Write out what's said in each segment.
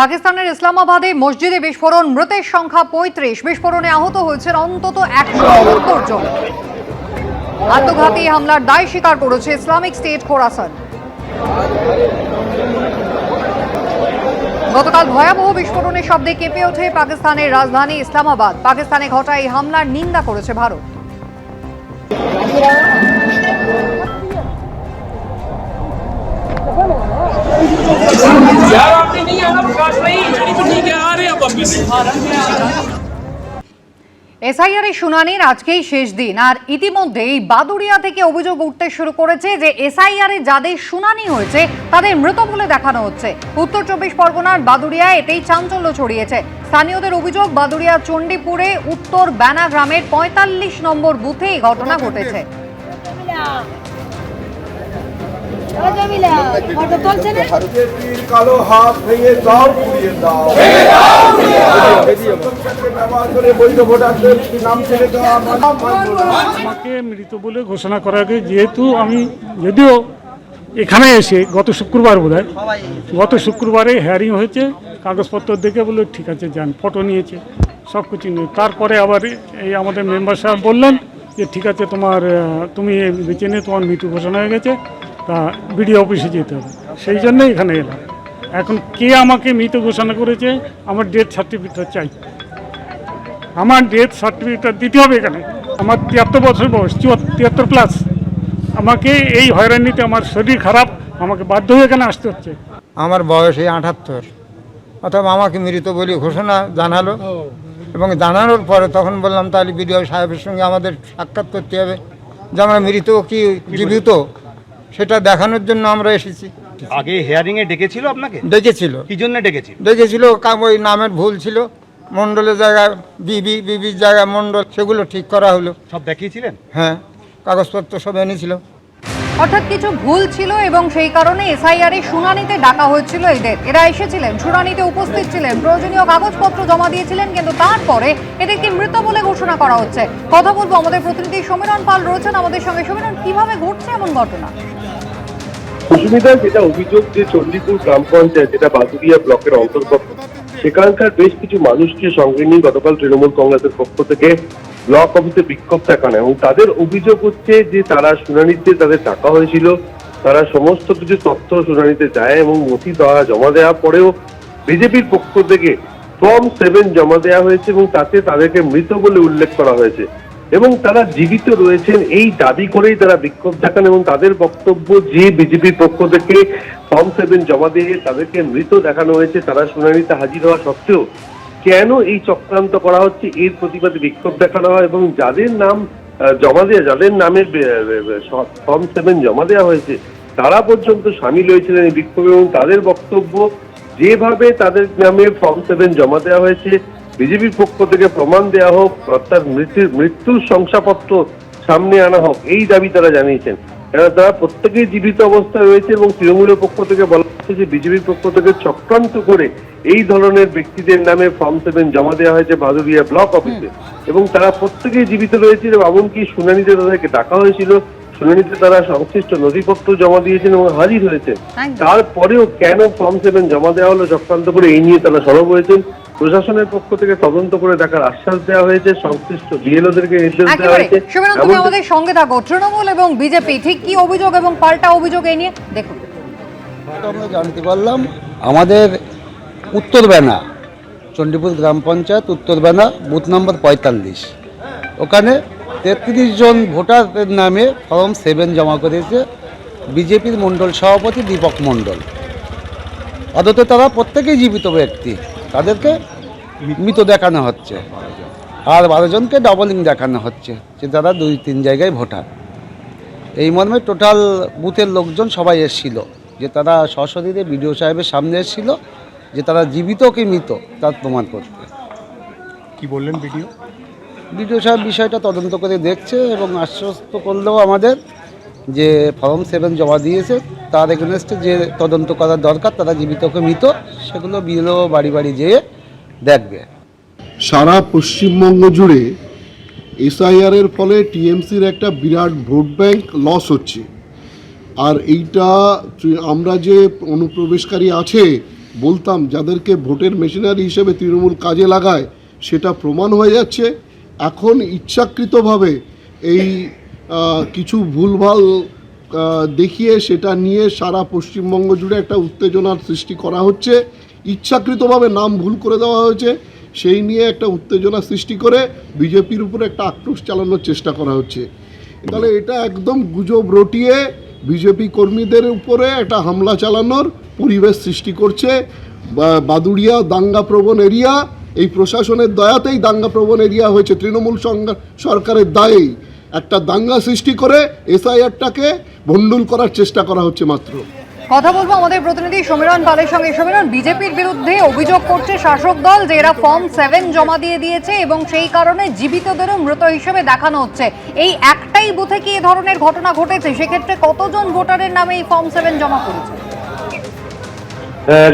পাকিস্তানের ইসলামাবাদে মসজিদে বিস্ফোরণ, মৃতের সংখ্যা পঁয়ত্রিশ। বিস্ফোরণে আহত হয়েছেন অন্তত একশো সত্তর জন। আত্মঘাতী হামলার দায় স্বীকার করেছে ইসলামিক স্টেট খোরাসান। গতকাল ভয়াবহ বিস্ফোরণের শব্দে কেঁপে ওঠে পাকিস্তানের রাজধানী ইসলামাবাদ। পাকিস্তানে ঘটা এই হামলার নিন্দা করেছে ভারত। यार এসআইআর এর শুনানির আজকেই শেষ দিন, আর ইতিমধ্যে এই বাদুড়িয়া থেকে অভিযোগ উঠতে শুরু করেছে যে এসআইআর এ যাদের শুনানি হয়েছে, তাদের মৃত বলে দেখানো হচ্ছে। উত্তর চব্বিশ পরগনার বাদুড়িয়া এতেই চাঞ্চল্য ছড়িয়েছে। স্থানীয়দের অভিযোগ, বাদুড়িয়া চণ্ডীপুরে উত্তর ব্যানা গ্রামের পঁয়তাল্লিশ নম্বর বুথে এই ঘটনা ঘটেছে। ভারতের তীর কালো হাত ভেঙে দাও পুড়িয়ে। আমাকে মৃত বলে ঘোষণা করা আগে যেহেতু আমি যদিও এখানে এসে গত শুক্রবার বোধ গত শুক্রবারে হেয়ারিং হয়েছে কাগজপত্র দেখে বলে ঠিক আছে যান ফটো নিয়েছে সব কিছু নিয়ে। তারপরে আবার এই আমাদের মেম্বার সাহেব বললেন যে ঠিক আছে তোমার তুমি বেঁচে নিয়ে তোমার মৃত্যু ঘোষণা হয়ে গেছে। তা বিডিও অফিসে যেতে হবে। সেই জন্যই এখানে এলাম। এখন কে আমাকে মৃত ঘোষণা করেছে আমার ডেথ সার্টিফিকেটটা চাই আমার ডেথ সার্টিফিকেটটা দিতে হবে এখানে। আমার তিয়াত্তর বছর বয়স তিয়াত্তর প্লাস আমাকে এই হয়রানিতে আমার শরীর খারাপ আমাকে বাধ্য হয়ে এখানে আসতে হচ্ছে। আমার বয়স এই আঠাত্তর অথবা আমাকে মৃত বলে ঘোষণা জানালো। এবং জানানোর পরে তখন বললাম তাহলে বিডিও সাহেবের সঙ্গে আমাদের সাক্ষাৎ করতে হবে। যে আমরা মৃত কি জীবিত? সেটা দেখানোর জন্য আমরা এসেছি। আগে হেয়ারিং এ ডেকেছিল আপনাকে? ডেকেছিল। কি জন্য ডেকেছিল? ডেকেছিল কাম ওই নামের ভুল ছিল। মণ্ডলের জায়গায় বিবি বিবির জায়গায় মণ্ডল সেগুলো ঠিক করা হলো। সব দেখিয়েছিলেন? হ্যাঁ কাগজপত্র সব এনেছিল। অর্থাৎ কিছু ভুল ছিল এবং সেই কারণে এসআইআর এর শুনানিতে ডাকা হয়েছিল এদের। এরা এসেছিলেন, শুনানিতে উপস্থিত ছিলেন, প্রয়োজনীয় কাগজপত্র জমা দিয়েছিলেন, কিন্তু তারপরে এদেরকে মৃত বলে ঘোষণা করা হচ্ছে। কথা বলব আমাদের প্রতিনিধি সমীরণ পাল রয়েছেন আমাদের সঙ্গে। সমীরণ, কীভাবে ঘটছে এমন ঘটনা? সুস্মিতা, যেটা অভিযোগ যে চণ্ডীপুর গ্রাম পঞ্চায়েত, যেটা বাদুরিয়া ব্লকের অন্তর্গত, সেখানকার বেশ কিছু মানুষকে সঙ্গে নিয়ে গতকাল তৃণমূল কংগ্রেসের পক্ষ থেকে ব্লক অফিসে বিক্ষোভ দেখানো এবং তাদের অভিযোগ হচ্ছে যে তারা শুনানিতে তাদের টাকা হয়েছিল। তারা সমস্ত কিছু তথ্য শুনানিতে যায় এবং নথি দেওয়া, জমা দেওয়ার পরেও বিজেপির পক্ষ থেকে ফর্ম সেভেন জমা দেওয়া হয়েছে এবং তাতে তাদেরকে মৃত বলে উল্লেখ করা হয়েছে। এবং তারা জীবিত রয়েছেন এই দাবি করেই তারা বিক্ষোভ দেখান এবং তাদের বক্তব্য যে বিজেপির পক্ষ থেকে ফর্ম সেভেন জমা দিয়ে তাদেরকে মৃত দেখানো হয়েছে, তারা শুনানিতে হাজির হওয়া সত্ত্বেও কেন এই চক্রান্ত করা হচ্ছে? এর প্রতিবাদে বিক্ষোভ দেখানো হয় এবং যাদের নাম জমা দেওয়া যাদের নামে ফর্ম সেভেন জমা দেওয়া হয়েছে, তারা পর্যন্ত সামিল হয়েছিলেন এই বিক্ষোভে এবং তাদের বক্তব্য, যেভাবে তাদের নামে ফর্ম সেভেন জমা দেওয়া হয়েছে, বিজেপির পক্ষ থেকে প্রমাণ দেওয়া হোক, অর্থাৎ মৃত্যুর মৃত্যুর শংসাপত্র সামনে আনা হোক, এই দাবি তারা জানিয়েছেন। কেননা তারা প্রত্যেকেই জীবিত অবস্থায় রয়েছে এবং তৃণমূলের পক্ষ থেকে বলা হচ্ছে যে বিজেপির পক্ষ থেকে চক্রান্ত করে এই ধরনের ব্যক্তিদের নামে ফর্ম সেভেন জমা দেওয়া হয়েছে বাদুরিয়া ব্লক অফিসে। এবং তারা প্রত্যেকেই জীবিত রয়েছে এবং এমনকি শুনানিতে তাদেরকে ডাকা হয়েছিল। শুনানিতে তারা সংশ্লিষ্ট নথিপত্র জমা দিয়েছেন এবং হাজির হয়েছেন। তারপরেও কেন ফর্ম সেভেন জমা দেওয়া হলো চক্রান্ত করে এই নিয়ে তারা সরব হয়েছেন। প্রশাসনের পক্ষ থেকে তদন্ত করে দেখার আশ্বাস দেওয়া হয়েছে সংশ্লিষ্ট বিএলওদেরকে নির্দেশ দেওয়া হয়েছে। তুমি আমাদের সঙ্গে থাকো। তৃণমূল এবং বিজেপি ঠিক কি অভিযোগ এবং পাল্টা অভিযোগ এই নিয়ে? দেখুন। আমরা জানতে পারলাম। আমাদের উত্তর বেনা চণ্ডীপুর গ্রাম পঞ্চায়েত উত্তর বেনা বুথ নম্বর পঁয়তাল্লিশ। ওখানে তেত্রিশ জন ভোটারের নামে ফর্ম সেভেন জমা করেছে বিজেপির মণ্ডল সভাপতি দীপক মণ্ডল। অথচ তারা প্রত্যেকেই জীবিত ব্যক্তি। তাদেরকে মৃত দেখানো হচ্ছে। আর বারোজনকে ডবলিং দেখানো হচ্ছে যে তারা দুই তিন জায়গায় ভোটার। এই মর্মে টোটাল বুথের লোকজন সবাই এসেছিল যে তারা সশরীরে বিডিও সাহেবের সামনে এসেছিল যে তারা জীবিত কি মৃত, তার প্রমাণ করতে। কি বললেন ভিডিও বিডিও সাহেব বিষয়টা তদন্ত করে দেখছে এবং আশ্বস্ত করলেও আমাদের যে ফর্ম সেভেন জমা দিয়েছে, তার এগেনস্টে যে তদন্ত করার দরকার, তারা জীবিত কি মৃত সেগুলো বিএলও বাড়ি বাড়ি যেয়ে দেখবে। সারা পশ্চিমবঙ্গ জুড়ে এসআইআর এর ফলে টিএমসির একটা বিরাট ভোট ব্যাংক লস হচ্ছে। আর এইটা আমরা যে অনুপ্রবেশকারী আছে, বলতাম যাদেরকে ভোটের মেশিনারি হিসেবে তৃণমূল কাজে লাগায়, সেটা প্রমাণ হয়ে যাচ্ছে। এখন ইচ্ছাকৃতভাবে এই কিছু ভুলভাল দেখিয়ে সেটা নিয়ে সারা পশ্চিমবঙ্গ জুড়ে একটা উত্তেজনার সৃষ্টি করা হচ্ছে। ইচ্ছাকৃতভাবে নাম ভুল করে দেওয়া হয়েছে, সেই নিয়ে একটা উত্তেজনা সৃষ্টি করে বিজেপির উপরে একটা আক্রোশ চালানোর চেষ্টা করা হচ্ছে। তাহলে এটা একদম গুজব রটিয়ে বিজেপি কর্মীদের উপরে একটা হামলা চালানোর পরিবেশ সৃষ্টি করছে বাদুড়িয়া দাঙ্গাপ্রবণ এরিয়া এই প্রশাসনের দয়াতেই দাঙ্গাপ্রবণ এরিয়া হয়েছে। তৃণমূল সরকারের দায়েই একটা দাঙ্গা সৃষ্টি করে এসআইআরটাকে ভণ্ডুল করার চেষ্টা করা হচ্ছে মাত্র। কথা বলব আমাদের প্রতিনিধি সমীরণ পালের সঙ্গে। সমীরণ, বিজেপির বিরুদ্ধে অভিযোগ করছে শাসক দল যে এরা ফর্ম সেভেন জমা দিয়ে দিয়েছে এবং সেই কারণে জীবিতদেরও মৃত হিসেবে দেখানো হচ্ছে। এই একটাই বুথে কি এ ধরনের ঘটনা ঘটেছে? সেক্ষেত্রে কতজন ভোটারের নামে এই ফর্ম সেভেন জমা করেছে?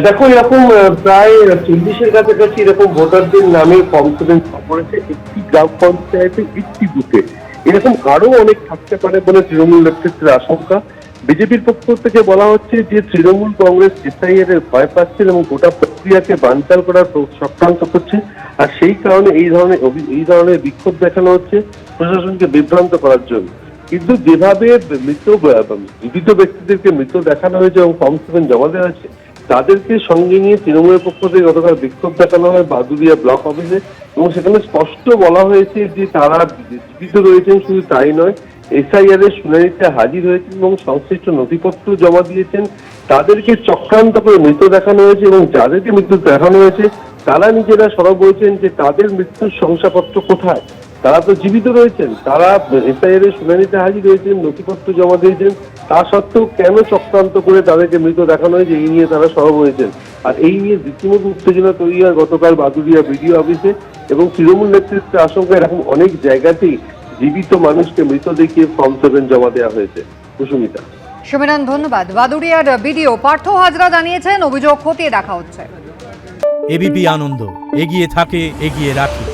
দেখো, এরকম প্রায় চল্লিশের কাছাকাছি এরকম ভোটারদের নামে সেভেন করেছে একটি গ্রাম পঞ্চায়েতে একটি বুথে এরকম আরও অনেক থাকতে পারে বলে তৃণমূল নেতৃত্বের আশঙ্কা। বিজেপির পক্ষ থেকে বলা হচ্ছে যে, তৃণমূল কংগ্রেস এসআইএর ভয় পাচ্ছেন এবং গোটা প্রক্রিয়াকে বানচাল করার চক্রান্ত করছে। আর সেই কারণে এই ধরনের এই ধরনের বিক্ষোভ দেখানো হচ্ছে প্রশাসনকে বিভ্রান্ত করার জন্য। কিন্তু যেভাবে মৃত জীবিত ব্যক্তিদেরকে মৃত দেখানো হয়েছে এবং ফর্ম সেভেন জমা দেওয়া হয়েছে তাদেরকে সঙ্গে নিয়ে তৃণমূলের পক্ষ থেকে গতকাল বিক্ষোভ দেখানো হয় বাদুরিয়া ব্লক অফিসে এবং সেখানে স্পষ্ট বলা হয়েছে যে তারা জীবিত রয়েছেন, শুধু তাই নয় এসআইআর এর শুনানিতে হাজির হয়েছেন এবং সংশ্লিষ্ট নথিপত্র জমা দিয়েছেন। তাদেরকে চক্রান্ত করে মৃত দেখানো হয়েছে এবং যাদেরকে মৃত্যু দেখানো হয়েছে, তারা নিজেরা সরব বলছেন যে তাদের মৃত্যুর শংসাপত্র কোথায়? তারা তো জীবিত রয়েছেন। তারা এসআইআর এর শুনানিতে হাজির হয়েছেন, নথিপত্র জমা দিয়েছেন। তা সত্ত্বেও কেন চক্রান্ত করে তাদেরকে মৃত দেখানো হয়েছে? এই নিয়ে তারা সরব হয়েছেন। আর এই নিয়ে রীতিমতো উত্তেজনা তৈরি হয় গতকাল বাদুরিয়া বিডিও অফিসে এবং তৃণমূল নেতৃত্বের আশঙ্কা এরকম অনেক জায়গাতেই জীবিত মানুষকে মৃত দেখিয়ে ফর্ম সেভেন জমা দেওয়া হয়েছে। কুসুমিতা। সমীরণ ধন্যবাদ। বাদুড়িয়ার বিডিও পার্থ হাজরা জানিয়েছেন অভিযোগ খতিয়ে দেখা হচ্ছে। এবিপি আনন্দ এগিয়ে থাকে এগিয়ে রাখে।